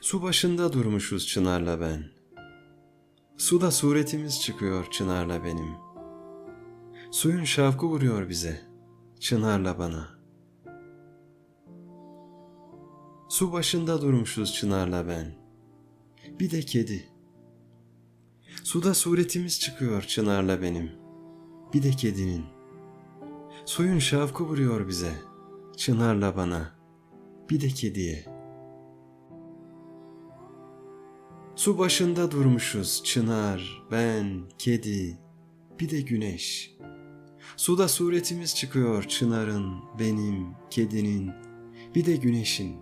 Su başında durmuşuz Çınar'la ben. Suda suretimiz çıkıyor Çınar'la benim. Suyun şavkı vuruyor bize, Çınar'la bana. Su başında durmuşuz Çınar'la ben. Bir de kedi. Suda suretimiz çıkıyor Çınar'la benim. Bir de kedinin. Suyun şavkı vuruyor bize, Çınar'la bana. Bir de kediye. Su başında durmuşuz çınar, ben, kedi, bir de güneş. Suda suretimiz çıkıyor çınarın, benim, kedinin, bir de güneşin.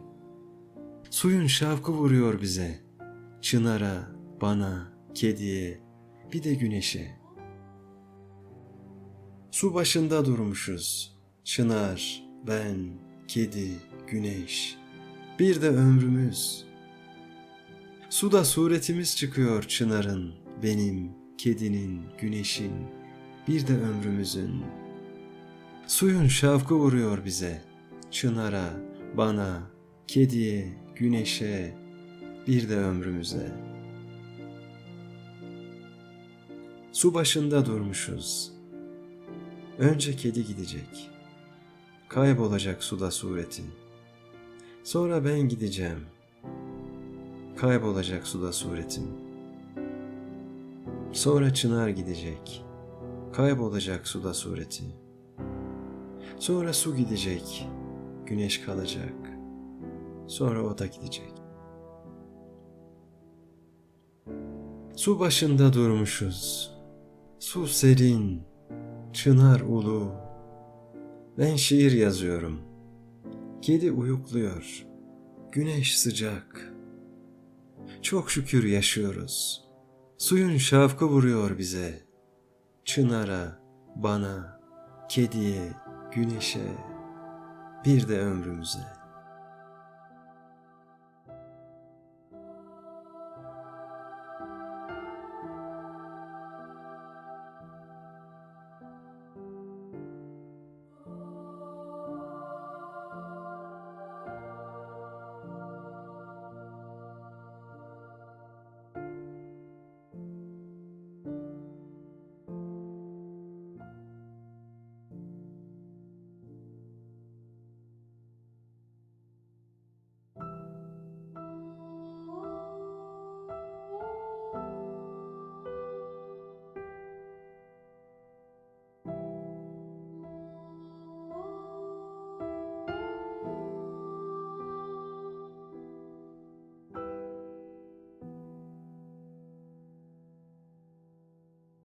Suyun şavkı vuruyor bize, çınara, bana, kediye, bir de güneşe. Su başında durmuşuz, çınar, ben, kedi, güneş, bir de ömrümüz.'' Suda suretimiz çıkıyor çınarın, benim, kedinin, güneşin, bir de ömrümüzün. Suyun şavkı vuruyor bize, çınara, bana, kediye, güneşe, bir de ömrümüze. Su başında durmuşuz. Önce kedi gidecek. Kaybolacak suda sureti. Sonra ben gideceğim.'' Kaybolacak suda suretim. Sonra çınar gidecek. Kaybolacak suda sureti. Sonra su gidecek. Güneş kalacak. Sonra o da gidecek. Su başında durmuşuz. Su serin. Çınar ulu. Ben şiir yazıyorum. Kedi uyukluyor. Güneş sıcak. Çok şükür yaşıyoruz. Suyun şavkı vuruyor bize. Çınara, bana, kediye, güneşe, bir de ömrümüze.''